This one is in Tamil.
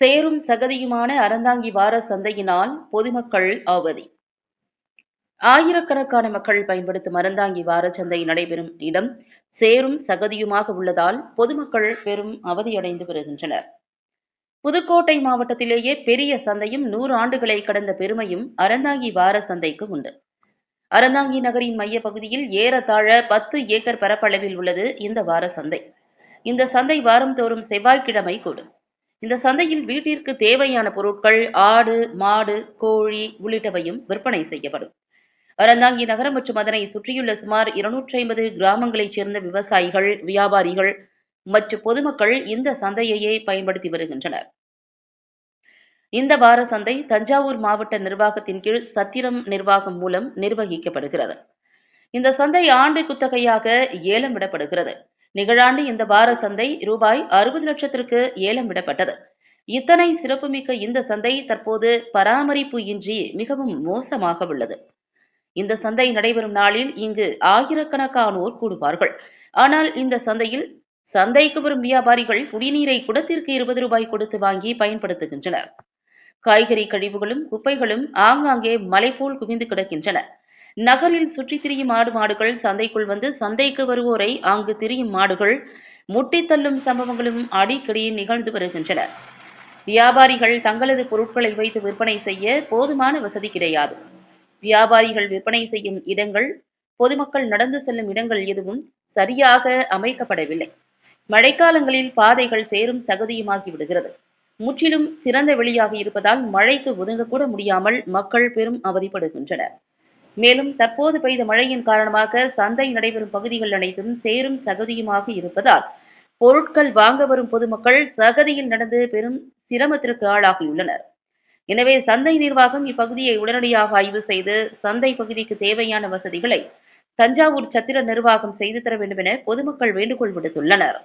சேரும் சகதியுமான அறந்தாங்கி வார சந்தையினால் பொதுமக்கள் அவதி. ஆயிரக்கணக்கான மக்கள் பயன்படுத்தும் அறந்தாங்கி வார சந்தை நடைபெறும் இடம் சேரும் சகதியுமாக உள்ளதால் பொதுமக்கள் பெரும் அவதியடைந்து வருகின்றனர். புதுக்கோட்டை மாவட்டத்திலேயே பெரிய சந்தையும் நூறு ஆண்டுகளை கடந்த பெருமையும் அறந்தாங்கி வார சந்தைக்கு உண்டு. அறந்தாங்கி நகரின் மைய பகுதியில் ஏறத்தாழ பத்து ஏக்கர் பரப்பளவில் உள்ளது இந்த வார சந்தை. இந்த சந்தை வாரந்தோறும் செவ்வாய்க்கிழமை கூடும். இந்த சந்தையில் வீட்டிற்கு தேவையான பொருட்கள் ஆடு மாடு கோழி உள்ளிட்டவையும் விற்பனை செய்யப்படும். அறந்தாங்கி நகரம் மற்றும் அதனை சுற்றியுள்ள சுமார் இருநூற்றி ஐம்பது கிராமங்களைச் சேர்ந்த விவசாயிகள் வியாபாரிகள் மற்றும் பொதுமக்கள் இந்த சந்தையையே பயன்படுத்தி வருகின்றனர். இந்த வார சந்தை தஞ்சாவூர் மாவட்ட நிர்வாகத்தின் கீழ் சத்திரம் நிர்வாகம் மூலம் நிர்வகிக்கப்படுகிறது. இந்த சந்தை ஆண்டு குத்தகையாக ஏலம் விடப்படுகிறது. நிகழாண்டு இந்த வார சந்தை ரூபாய் அறுபது லட்சத்திற்கு ஏலம் விடப்பட்டது. இத்தனை சிறப்புமிக்க இந்த சந்தை தற்போது பராமரிப்பு இன்றி மிகவும் மோசமாக உள்ளது. இந்த சந்தை நடைபெறும் நாளில் இங்கு ஆயிரக்கணக்கானோர் கூடுவார்கள். ஆனால் இந்த சந்தையில் சந்தைக்கு வரும் வியாபாரிகள் குடிநீரை குடத்திற்கு இருபது ரூபாய் கொடுத்து வாங்கி பயன்படுத்துகின்றனர். காய்கறி கழிவுகளும் குப்பைகளும் ஆங்காங்கே மலை போல் குவிந்து கிடக்கின்றன. நகரில் சுற்றித் திரியும் ஆடு மாடுகள் சந்தைக்குள் வந்து சந்தைக்கு வருவோரை அங்கு திரியும் மாடுகள் முட்டி தள்ளும் சம்பவங்களும் அடிக்கடி நிகழ்ந்து வருகின்றன. வியாபாரிகள் தங்களது பொருட்களை வைத்து விற்பனை செய்ய போதுமான வசதி கிடையாது. வியாபாரிகள் விற்பனை செய்யும் இடங்கள் பொதுமக்கள் நடந்து செல்லும் இடங்கள் எதுவும் சரியாக அமைக்கப்படவில்லை. மழைக்காலங்களில் பாதைகள் சேரும் சகதியுமாகி விடுகிறது. முற்றிலும் திறந்த வெளியாக இருப்பதால் மழைக்கு ஒதுங்கக்கூட முடியாமல் மக்கள் பெரும் அவதிப்படுகின்றனர். மேலும் தற்போது பெய்த மழையின் காரணமாக சந்தை நடைபெறும் பகுதிகள் அனைத்தும் சேரும் சகதியுமாக இருப்பதால் பொருட்கள் வாங்க வரும் பொதுமக்கள் சகதியில் நடந்து பெரும் சிரமத்திற்கு ஆளாகியுள்ளனர். எனவே சந்தை நிர்வாகம் இப்பகுதியை உடனடியாக ஆய்வு செய்து சந்தை பகுதிக்கு தேவையான வசதிகளை தஞ்சாவூர் சத்திர நிர்வாகம் செய்து தர வேண்டும் என பொதுமக்கள் வேண்டுகோள் விடுத்துள்ளனர்.